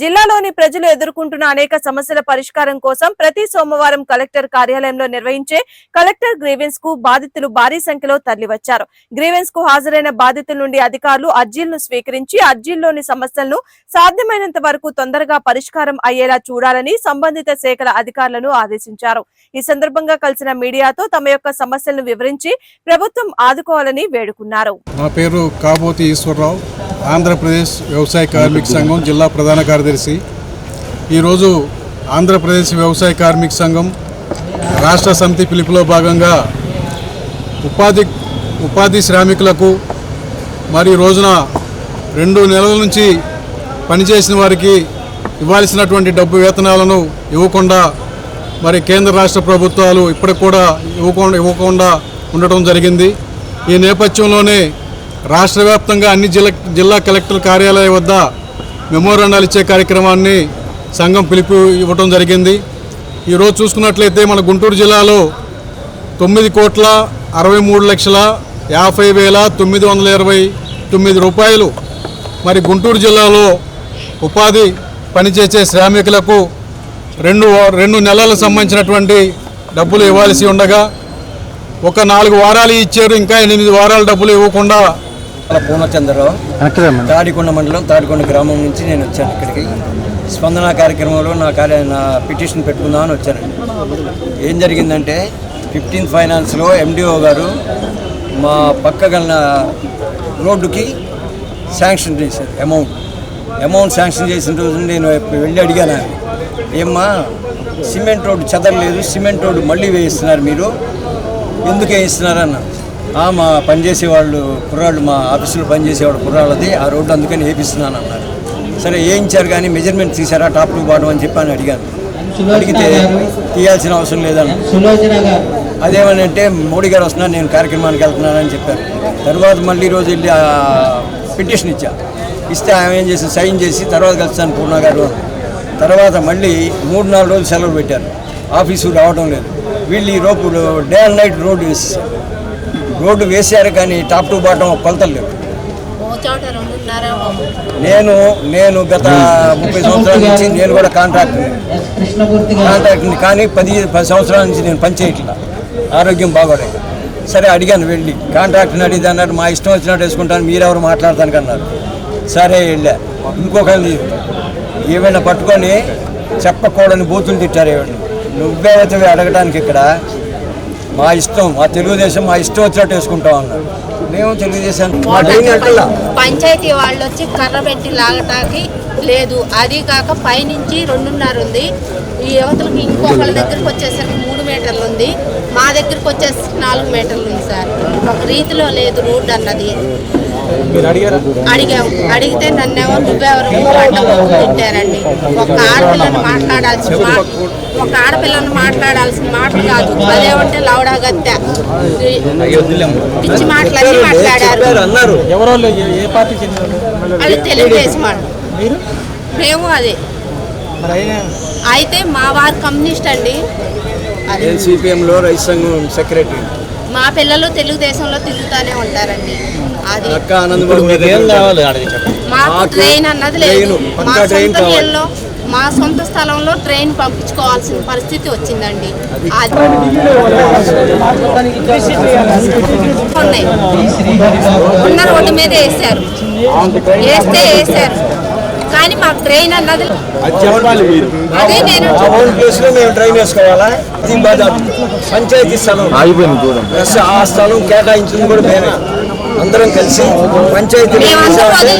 జిల్లాలోని ప్రజలు ఎదుర్కొంటున్న అనేక సమస్యల పరిష్కారం కోసం ప్రతి సోమవారం కలెక్టర్ కార్యాలయంలో నిర్వహించే కలెక్టర్ గ్రీవెన్స్కు బాధితులు భారీ సంఖ్యలో తరలివచ్చారు. గ్రీవెన్స్కు హాజరైన బాధితుల నుండి అధికారులు అర్జీలను స్వీకరించి అర్జీల్లోని సమస్యలను సాధ్యమైనంత వరకు తొందరగా పరిష్కారం అయ్యేలా చూడాలని సంబంధిత శాఖల అధికారులను ఆదేశించారు. ఈ సందర్భంగా కలిసిన మీడియాతో తమ యొక్క సమస్యలను వివరించి ప్రభుత్వం ఆదుకోవాలని వేడుకున్నారు. నా పేరు కాబోతి ఈశ్వరరావు. ఆంధ్రప్రదేశ్ వ్యవసాయ కార్మిక సంఘం జిల్లా ప్రధాన కార్యదర్శి. ఈరోజు ఆంధ్రప్రదేశ్ వ్యవసాయ కార్మిక సంఘం రాష్ట్ర సమితి పిలుపులో భాగంగా ఉపాధి ఉపాధి శ్రామికులకు మరి రోజున రెండు నెలల నుంచి పనిచేసిన వారికి ఇవ్వాల్సినటువంటి డబ్బు వేతనాలను ఇవ్వకుండా మరి కేంద్ర రాష్ట్ర ప్రభుత్వాలు ఇప్పటికి కూడా ఇవ్వకుండా ఇవ్వకుండా ఉండటం జరిగింది. ఈ నేపథ్యంలోనే రాష్ట్ర వ్యాప్తంగా అన్ని జిల్లా జిల్లా కలెక్టర్ కార్యాలయం వద్ద మెమోరాండాలు ఇచ్చే కార్యక్రమాన్ని సంఘం పిలుపు ఇవ్వటం జరిగింది. ఈరోజు చూసుకున్నట్లయితే మన గుంటూరు జిల్లాలో తొమ్మిది కోట్ల అరవై మూడు లక్షల యాభై వేల తొమ్మిది వందల ఇరవై తొమ్మిది రూపాయలు మరి గుంటూరు జిల్లాలో ఉపాధి పనిచేసే శ్రామికులకు రెండు రెండు నెలలకు సంబంధించినటువంటి డబ్బులు ఇవ్వాల్సి ఉండగా ఒక నాలుగు వారాలు ఇచ్చారు. ఇంకా ఎనిమిది వారాలు డబ్బులు ఇవ్వకుండా పూర్ణచంద్రరావు. తాడికొండ మండలం తాడికొండ గ్రామం నుంచి నేను వచ్చాను ఇక్కడికి. స్పందన కార్యక్రమంలో నా కార్య నా పిటిషన్ పెట్టుకుందామని వచ్చాను. ఏం జరిగిందంటే ఫిఫ్టీన్త్ ఫైనాన్స్లో ఎండిఓ గారు మా పక్క గల రోడ్డుకి శాంక్షన్ చేశారు అమౌంట్. అమౌంట్ శాంక్షన్ చేసిన రోజు నేను వెళ్ళి అడిగాను ఏమ్మా సిమెంట్ రోడ్డు చెదరలేదు సిమెంట్ రోడ్డు మళ్ళీ వేయిస్తున్నారు మీరు ఎందుకు వేయిస్తున్నారు అన్న "ఆ, మా పనిచేసే వాళ్ళు కుర్రాళ్ళు మా ఆఫీసులో పనిచేసేవాళ్ళు కుర్రాళ్ళది ఆ రోడ్డు అందుకని వేపిస్తున్నాను అన్నారు. సరే వేయించారు కానీ మెజర్మెంట్ తీసారా టాప్ టు బాటం అని చెప్పి అని అడిగాను అడిగితే తీయాల్సిన అవసరం లేదన్న. గారు. అదేమని అంటే మోడీ గారు వస్తున్నారు నేను కార్యక్రమానికి వెళ్తున్నానని చెప్పారు. తర్వాత మళ్ళీ ఈరోజు వెళ్ళి ఆ పిటిషన్ ఇచ్చా. ఇస్తే ఆమె ఏం చేసి సైన్ చేసి తర్వాత కలుస్తాను పూర్ణ గారు. తర్వాత మళ్ళీ మూడు నాలుగు రోజులు సెలవు పెట్టారు. ఆఫీసు రావడం లేదు. వీళ్ళు ఈ రోపు డే అండ్ నైట్ రోడ్డు వేసేసారు. రోడ్డు వేసారు కానీ టాప్ టు బాటం కొలతలు లేవు. నేను నేను గత ముప్పై సంవత్సరాల నుంచి నేను కూడా కాంట్రాక్ట్ కాంట్రాక్ట్ని కానీ పది పది సంవత్సరాల నుంచి నేను పనిచేయట్లా ఆరోగ్యం బాగోలేక సరే అడిగాను వెళ్ళి. కాంట్రాక్ట్ని అడిగితే అన్నారు మా ఇష్టం వచ్చినట్టు వేసుకుంటాను మీరెవరు మాట్లాడతానికి అన్నారు. సరే వెళ్ళా. ఇంకొకరిని ఏమైనా పట్టుకొని చెప్పకూడని బూతులు తిట్టారు ఏమైనా నువ్వేవైతే అడగడానికి ఇక్కడ మా ఇష్టం మా తెలుగుదేశం మా ఇష్టం వచ్చినట్టు వేసుకుంటాం అన్నారు మేము తెలుగుదేశం పంచాయతీ వాళ్ళు వచ్చి కర్ర పెట్టి లాగటానికి లేదు. అది కాక పైనుంచి రెండున్నర ఉంది. ఈ యువతలకు ఇంకొకళ్ళ దగ్గరికి వచ్చేసరికి మూడు మీటర్లు ఉంది. మా దగ్గరికి వచ్చేసరికి నాలుగు మీటర్లు ఉంది సార్. ఒక రీతిలో లేదు రోడ్డు అన్నది. అడిగాం అడిగితే నన్నేమో నువ్వెవరు అడ్డం తిట్టారండి ఒక ఆడపిల్లని మాట్లాడాల్సిన మాట ఒక ఆడపిల్లని మాట్లాడాల్సిన మాటలు కాదు. అదేమంటే లౌడా గత్తె పిచ్చి మాటలన్నీ మాట్లాడారు. చెప్పారు అన్నారు. అది తెలుగుదేశం వాళ్ళు. మేము అదే. అయితే మా వారు కమ్యూనిస్ట్ అండి. అది సిపిఎంలో రైతు సంఘం సెక్రటరీ. మా పిల్లలు తెలుగుదేశంలో తిరుగుతూనే ఉంటారండి. అది అక్క మాకు ట్రైన్ అన్నది లేదు. మా సొంత మా సొంత స్థలంలో ట్రైన్ పంపించుకోవాల్సిన పరిస్థితి వచ్చిందండి. ఉన్నాయి. ఉన్న రోడ్డు మీద వేసారు వేస్తే వేసారు కానీ మాకు ట్రైన్ అన్నది అది నేను ట్రైన్ వేసుకోవాలా? పంచాయతీ స్థలం. ఆ స్థలం కేటాయించింది కూడా అందరం కలిసి పంచాయతీ